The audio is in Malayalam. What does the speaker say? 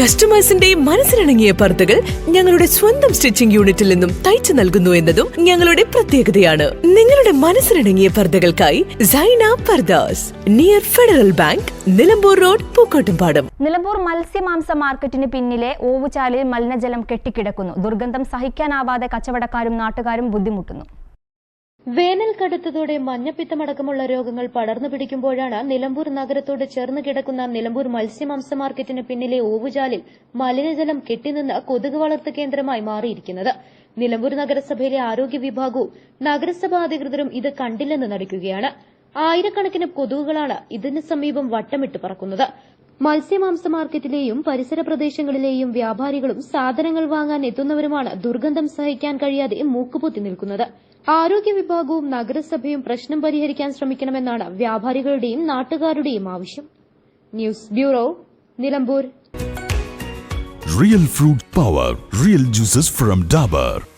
കസ്റ്റമേഴ്സിന്റെ മനസ്സിലിണങ്ങിയ പർദ്ദകൾ ഞങ്ങളുടെ സ്വന്തം സ്റ്റിച്ചിംഗ് യൂണിറ്റിൽ നിന്നും തയ്ച്ചു നൽകുന്നു എന്നതും ഞങ്ങളുടെ പ്രത്യേകതയാണ്. നിങ്ങളുടെ മനസ്സിലിണങ്ങിയ പർദ്ദകൾക്കായി Saina Pardas near federal bank Nilambur road Pookkottumpadam. Nilambur മത്സ്യമാംസ മാർക്കറ്റിന് പിന്നിലെ ഓവുചാലിൽ മലിനജലം കെട്ടിക്കിടക്കുന്നു. ദുർഗന്ധം സഹിക്കാനാവാതെ കച്ചവടക്കാരും നാട്ടുകാരും ബുദ്ധിമുട്ടുന്നു. വേനൽ കടുത്തതോടെ മഞ്ഞപ്പിത്തമടക്കമുള്ള രോഗങ്ങൾ പടർന്നു പിടിക്കുമ്പോഴാണ് നിലമ്പൂർ നഗരത്തോട് ചേർന്ന് കിടക്കുന്ന നിലമ്പൂർ മത്സ്യമാംസ മാർക്കറ്റിന് പിന്നിലെ ഓവുചാലിൽ മലിനജലം കെട്ടിനിന്ന് കൊതുക് വളർത്തു കേന്ദ്രമായി മാറിയിരിക്കുന്നത്. നിലമ്പൂർ നഗരസഭയിലെ ആരോഗ്യ വിഭാഗവും നഗരസഭാ അധികൃതരും ഇത് കണ്ടില്ലെന്ന് നടിക്കുകയാണ്. ആയിരക്കണക്കിന് കൊതുകുകളാണ് ഇതിന് സമീപം വട്ടമിട്ട് പറക്കുന്നത്. മത്സ്യമാംസ മാർക്കറ്റിലെയും പരിസര പ്രദേശങ്ങളിലെയും വ്യാപാരികളും സാധനങ്ങൾ വാങ്ങാൻ എത്തുന്നവരുമാണ് ദുർഗന്ധം സഹിക്കാൻ കഴിയാതെ മൂക്കുപൊത്തി നിൽക്കുന്നത്. ആരോഗ്യ വിഭാഗവും നഗരസഭയും പ്രശ്നം പരിഹരിക്കാൻ ശ്രമിക്കണമെന്നാണ് വ്യാപാരികളുടെയും നാട്ടുകാരുടെയും ആവശ്യം. News bureau Nilambur. Real fruit power real juices from Dabur.